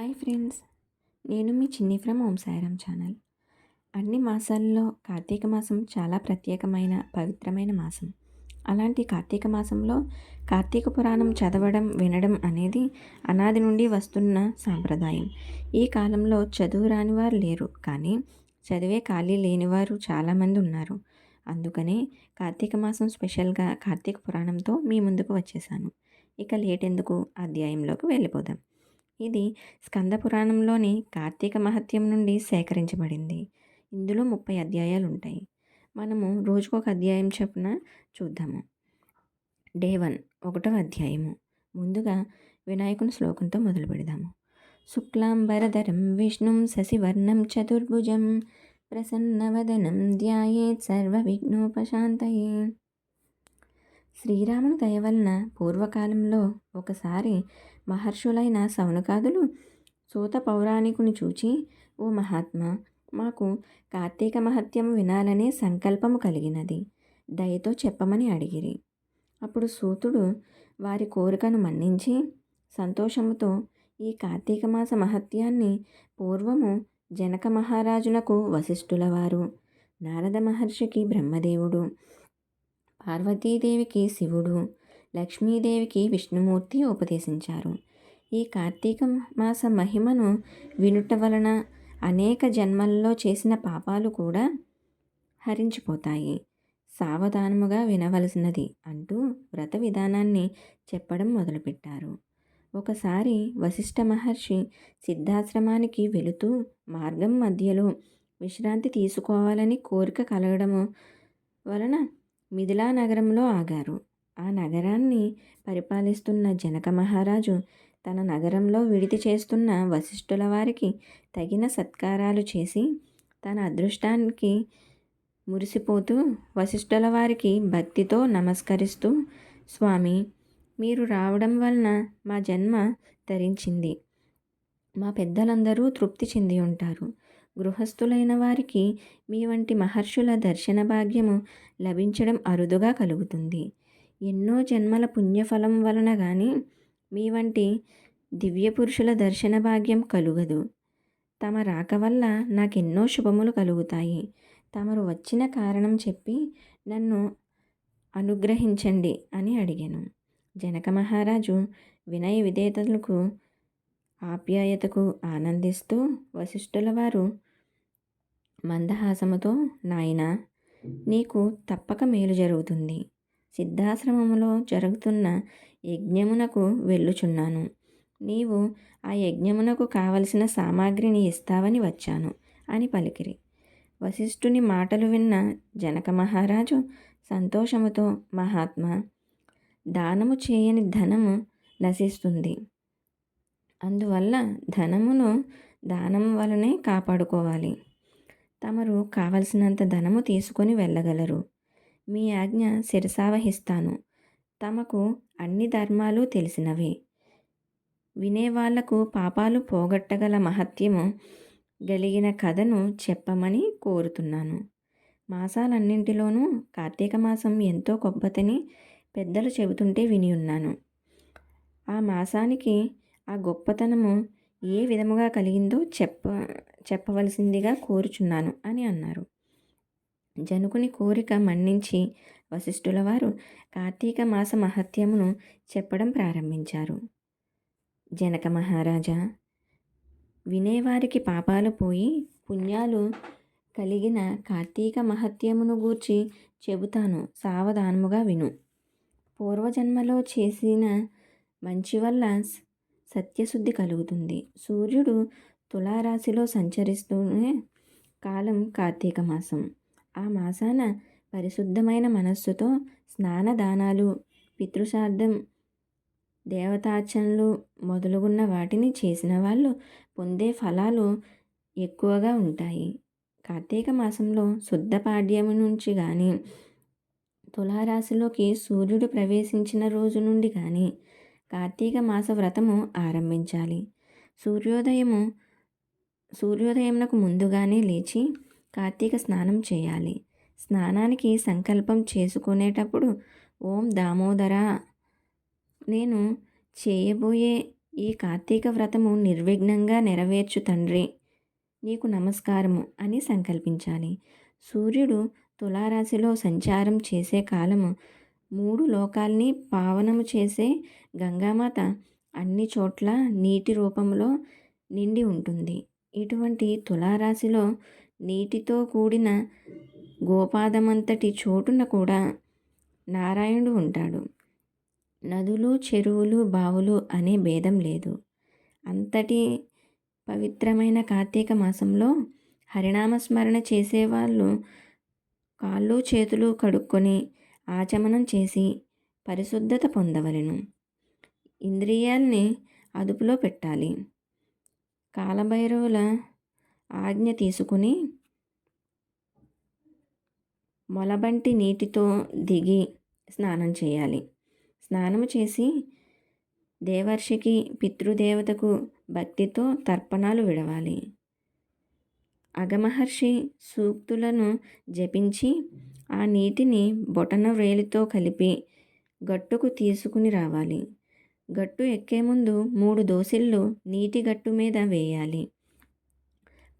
Hi friends. నేను మీ చిన్ని from Om channel. అన్ని మాసాల్లో కార్తీక మాసం చాలా ప్రత్యేకమైన పవిత్రమైన మాసం. అలాంటి కార్తీక మాసంలో కార్తీక పురాణం చదవడం వినడం అనేది అనాది నుండి వస్తున్న సాంప్రదాయం. ఈ కాలంలో చదువు రాని వారు లేరు కానీ చదివే ఖాళీ లేనివారు చాలామంది ఉన్నారు. అందుకనే కార్తీక మాసం స్పెషల్గా కార్తీక పురాణంతో మీ ముందుకు వచ్చేసాను. ఇక లేట్ ఎందుకు? అధ్యాయంలోకి వెళ్ళిపోదాం. ఇది స్కంద పురాణంలోని కార్తీక మహత్యం నుండి సేకరించబడింది. ఇందులో ముప్పై అధ్యాయాలు ఉంటాయి మనము రోజుకొక అధ్యాయం చొప్పున చూద్దాము. డే వన్ ఒకటవ అధ్యాయము. ముందుగా వినాయకుని శ్లోకంతో మొదలు పెడదాము. శుక్లాంబరధరం విష్ణుం శశివర్ణం చతుర్భుజం ప్రసన్నవదనం ధ్యాయేత్ సర్వ విఘ్నోపశాంతయే శ్రీరాముని దయ వలన పూర్వకాలంలో ఒకసారి మహర్షులైన సౌనకాదులు సూత పౌరాణికుని చూచి ఓ మహాత్మా మాకు కార్తీక మహత్యం వినాలనే సంకల్పము కలిగినది. దయతో చెప్పమని అడిగిరి. అప్పుడు సూతుడు వారి కోరికను మన్నించి సంతోషముతో ఈ కార్తీక మాస మహత్యాన్ని పూర్వము జనక మహారాజునకు వశిష్ఠుల వారు నారద మహర్షికి బ్రహ్మదేవుడు పార్వతీదేవికి శివుడు లక్ష్మీదేవికి విష్ణుమూర్తి ఉపదేశించారు. ఈ కార్తీక మాస మహిమను వినుట వలన అనేక జన్మల్లో చేసిన పాపాలు కూడా హరించిపోతాయి. సావధానముగా వినవలసినది అంటూ వ్రత విధానాన్ని చెప్పడం మొదలుపెట్టారు. ఒకసారి వశిష్ఠ మహర్షి సిద్ధాశ్రమానికి వెళుతూ మార్గం మధ్యలో విశ్రాంతి తీసుకోవాలని కోరిక కలగడము వలన మిథిలా నగరంలో ఆగారు. ఆ నగరాన్ని పరిపాలిస్తున్న జనక మహారాజు తన నగరంలో విడితి చేస్తున్న వశిష్ఠుల వారికి తగిన సత్కారాలు చేసి తన అదృష్టానికి మురిసిపోతూ వశిష్ఠుల వారికి భక్తితో నమస్కరిస్తూ స్వామి మీరు రావడం వలన మా జన్మ ధరించింది. మా పెద్దలందరూ తృప్తి చెంది ఉంటారు. గృహస్థులైన వారికి మీ వంటి మహర్షుల దర్శన భాగ్యము లభించడం అరుదుగా కలుగుతుంది. ఎన్నో జన్మల పుణ్యఫలం వలన కానీ మీ వంటి దివ్య పురుషుల దర్శన భాగ్యం కలుగదు. తమ రాక వల్ల నాకెన్నో శుభములు కలుగుతాయి. తమరు వచ్చిన కారణం చెప్పి నన్ను అనుగ్రహించండి అని అడిగాను. జనక మహారాజు వినయ విధేతలకు ఆప్యాయతకు ఆనందిస్తూ వశిష్ఠుల వారు మందహాసముతో నాయన నీకు తప్పక మేలు జరుగుతుంది. సిద్ధాశ్రమములో జరుగుతున్న యజ్ఞమునకు వెళ్ళుచున్నాను. నీవు ఆ యజ్ఞమునకు కావలసిన సామాగ్రిని ఇస్తావని వచ్చాను అని పలికిరి. వశిష్ఠుని మాటలు విన్న జనక మహారాజు సంతోషముతో మహాత్మా దానము చేయని ధనము నశిస్తుంది. అందువల్ల ధనమును దానం వలనే కాపాడుకోవాలి. తమరు కావలసినంత ధనము తీసుకొని వెళ్ళగలరు. మీ ఆజ్ఞ శిరసావహిస్తాను. తమకు అన్ని ధర్మాలు తెలిసినవే. వినేవాళ్ళకు పాపాలు పోగొట్టగల మహత్యము గలిగిన కథను చెప్పమని కోరుతున్నాను. మాసాలన్నింటిలోనూ కార్తీక మాసం ఎంతో గొప్పతని పెద్దలు చెబుతుంటే విని ఉన్నాను ఆ మాసానికి ఆ గొప్పతనము ఏ విధముగా కలిగిందో చెప్ప చెప్పవలసిందిగా కోరుచున్నాను అని అన్నారు. జనుకుని కోరిక మన్నించి వశిష్ఠుల వారు కార్తీక మాస మహత్యమును చెప్పడం ప్రారంభించారు. జనక మహారాజా వినేవారికి పాపాలు పోయి పుణ్యాలు కలిగిన కార్తీక మహత్యమును గూర్చి చెబుతాను సావధానముగా విను. పూర్వజన్మలో చేసిన మంచి వల్ల సత్యశుద్ధి కలుగుతుంది. సూర్యుడు తులారాశిలో సంచరిస్తూనే కాలం కార్తీక మాసం. ఆ మాసాన పరిశుద్ధమైన మనస్సుతో స్నానదానాలు పితృశార్థం దేవతార్చనలు మొదలుగున్న వాటిని చేసిన వాళ్ళు పొందే ఫలాలు ఎక్కువగా ఉంటాయి. కార్తీక మాసంలో శుద్ధ పాడ్యము నుంచి కానీ తులారాశిలోకి సూర్యుడు ప్రవేశించిన రోజు నుండి కానీ కార్తీక మాస వ్రతము ఆరంభించాలి. సూర్యోదయము సూర్యోదయంకు ముందుగానే లేచి కార్తీక స్నానం చేయాలి. స్నానానికి సంకల్పం చేసుకునేటప్పుడు ఓం దామోదర. నేను చేయబోయే ఈ కార్తీక వ్రతము నిర్విఘ్నంగా నెరవేర్చు తండ్రి. నీకు నమస్కారము అని సంకల్పించాలి. సూర్యుడు తులారాశిలో సంచారం చేసే కాలము మూడు లోకాల్ని పావనము చేసే గంగామాత అన్ని చోట్ల నీటి రూపంలో నిండి ఉంటుంది. ఇటువంటి తులారాశిలో నీటితో కూడిన గోపాదమంతటి చోటున కూడా నారాయణుడు ఉంటాడు. నదులు చెరువులు బావులు అనే భేదం లేదు. అంతటి పవిత్రమైన కార్తీక మాసంలో హరినామస్మరణ చేసేవాళ్ళు కాళ్ళు చేతులు కడుక్కొని ఆచమనం చేసి పరిశుద్ధత పొందవలెను. ఇంద్రియాల్ని అదుపులో పెట్టాలి. కాలభైరవుల ఆజ్ఞ తీసుకుని మొలబంటి నీటితో దిగి స్నానం చేయాలి. స్నానం చేసి దేవర్షికి పితృదేవతకు భక్తితో తర్పణాలు విడవాలి. అగమహర్షి సూక్తులను జపించి ఆ నీటిని బొటన వ్రేలితో కలిపి గట్టుకు తీసుకుని రావాలి. గట్టు ఎక్కే ముందు మూడు దోసిళ్ళు నీటి గట్టు మీద వేయాలి.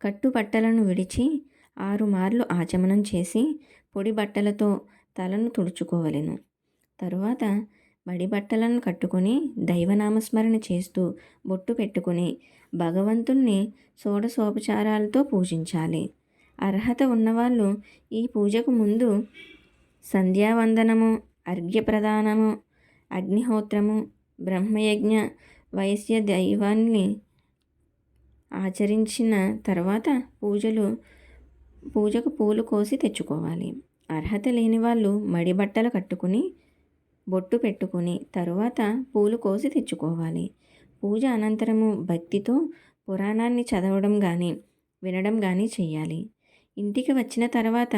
కట్టు బట్టలను విడిచి ఆరు మార్లు ఆచమనం చేసి పొడి బట్టలతో తలను తుడుచుకోవలెను. తరువాత మడి బట్టలను కట్టుకొని దైవనామస్మరణ చేస్తూ బొట్టు పెట్టుకుని భగవంతుణ్ణి షోడశోపచారాలతో పూజించాలి. అర్హత ఉన్నవాళ్ళు ఈ పూజకు ముందు సంధ్యావందనము అర్ఘ్యప్రదానము అగ్నిహోత్రము బ్రహ్మయజ్ఞ వైశ్య దైవాన్ని ఆచరించిన తర్వాత పూజలు పూజకు పూలు కోసి తెచ్చుకోవాలి. అర్హత లేని వాళ్ళు మడి బట్టలు కట్టుకుని బొట్టు పెట్టుకుని తరువాత పూలు కోసి తెచ్చుకోవాలి. పూజ అనంతరము భక్తితో పురాణాన్ని చదవడం కానీ వినడం కానీ చేయాలి ఇంటికి వచ్చిన తర్వాత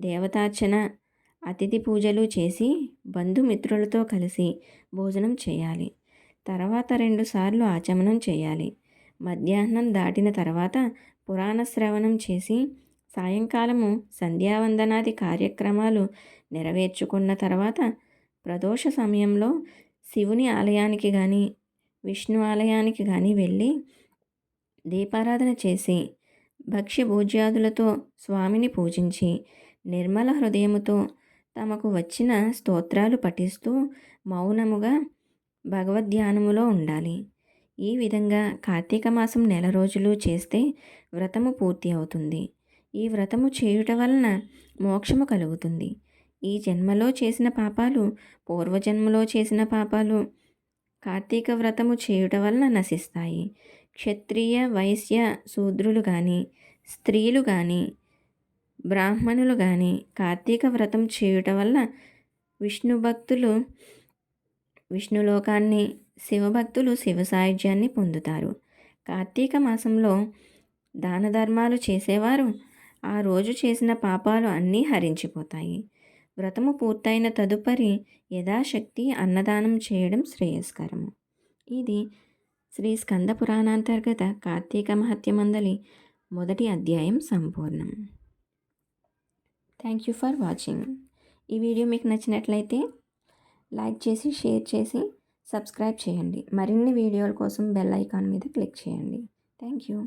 దేవతార్చన అతిథి పూజలు చేసి బంధుమిత్రులతో కలిసి భోజనం చేయాలి. తర్వాత రెండుసార్లు ఆచమనం చేయాలి. మధ్యాహ్నం దాటిన తర్వాత పురాణ శ్రవణం చేసి సాయంకాలము సంధ్యావందనాది కార్యక్రమాలు నెరవేర్చుకున్న తర్వాత ప్రదోష సమయంలో శివుని ఆలయానికి కానీ విష్ణు ఆలయానికి కానీ వెళ్ళి దీపారాధన చేసి భక్ష్య భోజ్యాదులతో స్వామిని పూజించి నిర్మల హృదయముతో తమకు వచ్చిన స్తోత్రాలు పఠిస్తూ మౌనముగా భగవద్ధ్యానములో ఉండాలి. ఈ విధంగా కార్తీక మాసం నెల రోజులు చేస్తే వ్రతము పూర్తి అవుతుంది. ఈ వ్రతము చేయుట వలన మోక్షము కలుగుతుంది. ఈ జన్మలో చేసిన పాపాలు పూర్వజన్మలో చేసిన పాపాలు కార్తీక వ్రతము చేయుట వలన నశిస్తాయి. క్షత్రియ వైశ్య శూద్రులు కానీ స్త్రీలు కానీ బ్రాహ్మణులు కానీ కార్తీక వ్రతం చేయుట వల్ల విష్ణు భక్తులు విష్ణులోకాన్ని శివభక్తులు శివ సాయుధ్యాన్ని పొందుతారు. కార్తీక మాసంలో దాన ధర్మాలు చేసేవారు. ఆ రోజు చేసిన పాపాలు అన్నీ హరించిపోతాయి. వ్రతము పూర్తయిన తదుపరి యథాశక్తి అన్నదానం చేయడం శ్రేయస్కరము. ఇది శ్రీ స్కంద పురాణాంతర్గత కార్తీక మహత్యమందలి మొదటి అధ్యాయం సంపూర్ణం. థ్యాంక్ యూ ఫర్ వాచింగ్ ఈ వీడియో మీకు నచ్చినట్లయితే లైక్ చేసి షేర్ చేసి సబ్స్క్రైబ్ చేయండి. మరిన్ని వీడియోల కోసం బెల్ ఐకాన్ మీద క్లిక్ చేయండి. Thank you.